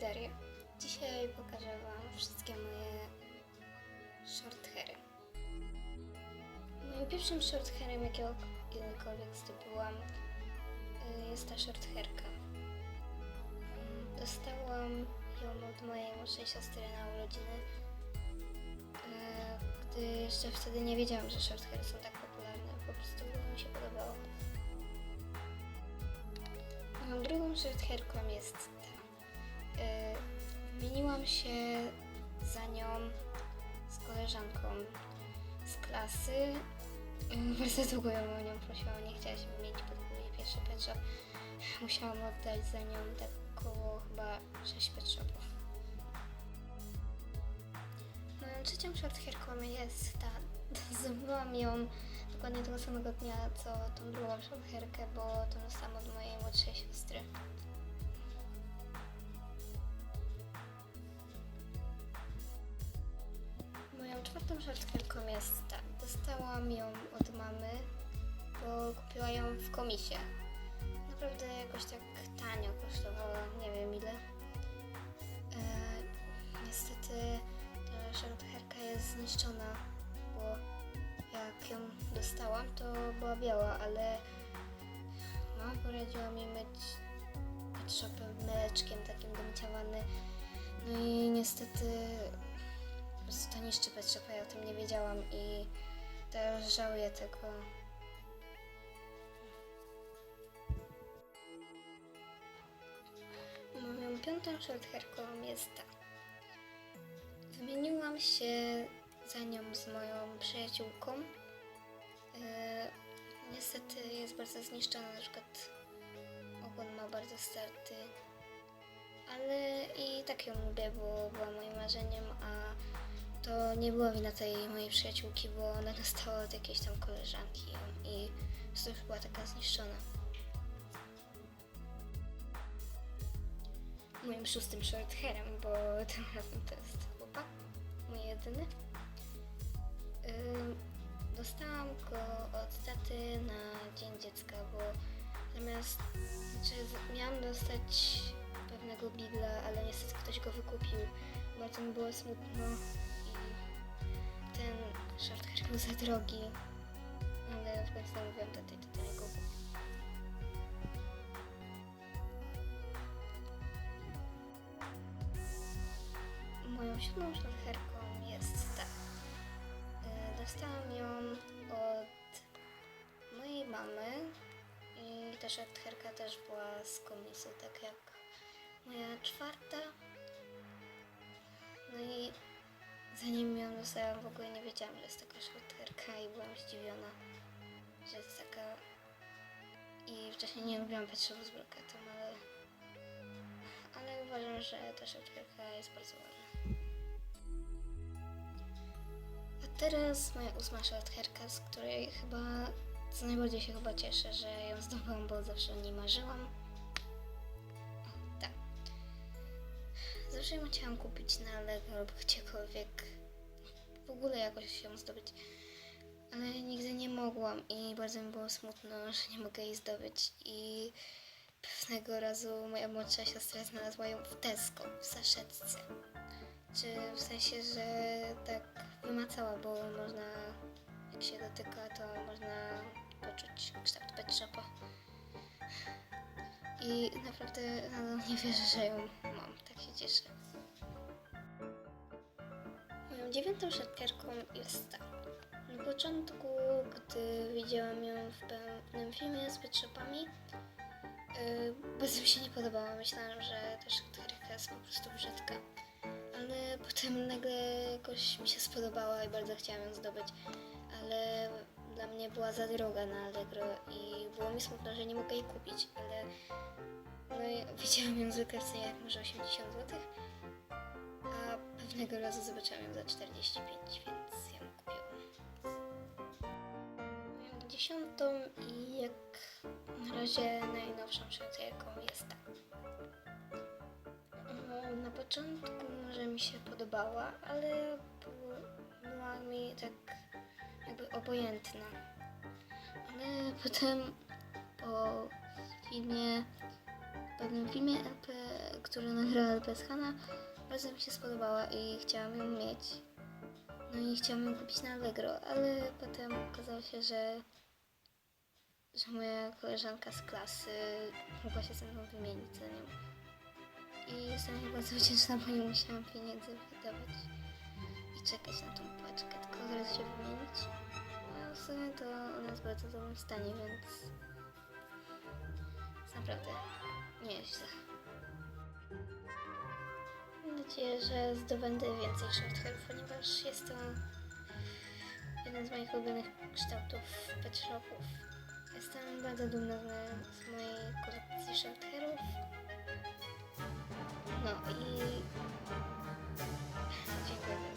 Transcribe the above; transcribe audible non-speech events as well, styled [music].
Daria. Dzisiaj pokażę Wam wszystkie moje short hairy. Moim pierwszym short hairem, jakiego kiedykolwiek zdobyłam, y, jest ta short hairka. Dostałam ją od mojej młodszej siostry na urodziny, y, gdy jeszcze wtedy nie wiedziałam, że short hair są tak popularne. Po prostu mi się podobało. Drugą short hairką jest Wymieniłam się za nią z koleżanką z klasy. [laughs] Bardzo długo ją o nią prosiłam, nie chciała się wymienić pod mój pierwszy pet. Musiałam oddać za nią tak około chyba 6 pet. Moją trzecią short hairką jest ta. [laughs] Zdobyłam ją dokładnie tego samego dnia, co tą drugą short hairkę, bo to dostałam od mojej szartkerką jest ta. Dostałam ją od mamy, bo kupiła ją w komisie. Naprawdę jakoś tak tanio kosztowała, nie wiem ile. E, niestety ta szartkerka jest zniszczona, bo jak ją dostałam, to była biała, ale mama poradziła mi myć pet shopem mleczkiem takim domciawany. No i niestety to niszczy pet ja o tym nie wiedziałam i teraz żałuję tego. Moją piątą shorthairką jest ta. Wymieniłam się za nią z moją przyjaciółką. E, niestety jest bardzo zniszczona, na przykład ogon ma bardzo starty. Ale i tak ją lubię, bo była moim marzeniem, a to nie była wina tej mojej przyjaciółki, bo ona dostała od jakiejś tam koleżanki i już była taka zniszczona. Moim szóstym short hairem, bo [laughs] tym razem to jest chłopak, mój jedyny. Dostałam go od taty na Dzień Dziecka, bo zamiast, znaczy miałam dostać pewnego bigla, ale niestety ktoś go wykupił. Bardzo mi było smutno ten short hair był za drogi, ale w końcu zamówiłam nie go kupił. Moją siódmą short hairką jest ta. Y, Dostałam ją od mojej mamy i ta short hairka też była z komisji, tak jak moja czwarta. Zanim ją dostałam w ogóle nie wiedziałam, że jest taka short hairka i byłam zdziwiona, że jest taka... I wcześniej nie lubiłam pet shopów z brokatą, ale... Ale uważam, że ta short hairka jest bardzo ładna. A teraz moja ósma short hairka, z której chyba co najbardziej się chyba cieszę, że ją zdobyłam, bo zawsze o niej marzyłam. Ją chciałam kupić na Allegro lub gdziekolwiek. W ogóle jakoś ją zdobyć. Ale nigdy nie mogłam i bardzo mi było smutno, że nie mogę jej zdobyć. I pewnego razu moja młodsza siostra znalazła ją w Tesco, w saszetce. Czy w sensie, że tak wymacała, bo można, jak się dotyka, to można poczuć kształt pet shopa. I naprawdę nadal nie wierzę, że ją mam. Tak się cieszę. Moją dziewiątą szatkerką jest ta. Na początku, gdy widziałam ją w pewnym filmie z pet shopami, yy, bardzo mi się nie podobała. Myślałam, że ta szatkerka jest po prostu brzydka. Ale potem nagle jakoś mi się spodobała i bardzo chciałam ją zdobyć. Ale dla mnie była za droga na Allegro i było mi smutno, że nie mogę jej kupić, ale no i widziałam ją zwykle w cenie jak może 80 zł, a pewnego razu zobaczyłam ją za 45, więc ją kupiłam. Moją dziesiątą i jak na razie najnowszą szatierką jest ta. Początku może mi się podobała, ale była mi tak jakby obojętna. Ale potem po filmie, pewnym filmie LP który nagrała bez Hanna, bardzo mi się spodobała i chciałam ją mieć. No i chciałam ją kupić na Allegro, ale potem okazało się, że, że moja koleżanka z klasy mogła się ze mną wymienić za nią. I jestem bardzo wdzięczna, bo nie musiałam pieniędzy wydawać i czekać na tą paczkę, tylko zaraz się wymienić. No w sumie to ona jest w bardzo dobrym stanie, więc jest naprawdę nie jest źle. Mam nadzieję, że zdobędę więcej shorthairów, ponieważ jest to jeden z moich ulubionych kształtów pet shopów. Jestem bardzo dumna z, z mojej kolekcji shorthairów. No i dziękuję za uwagę.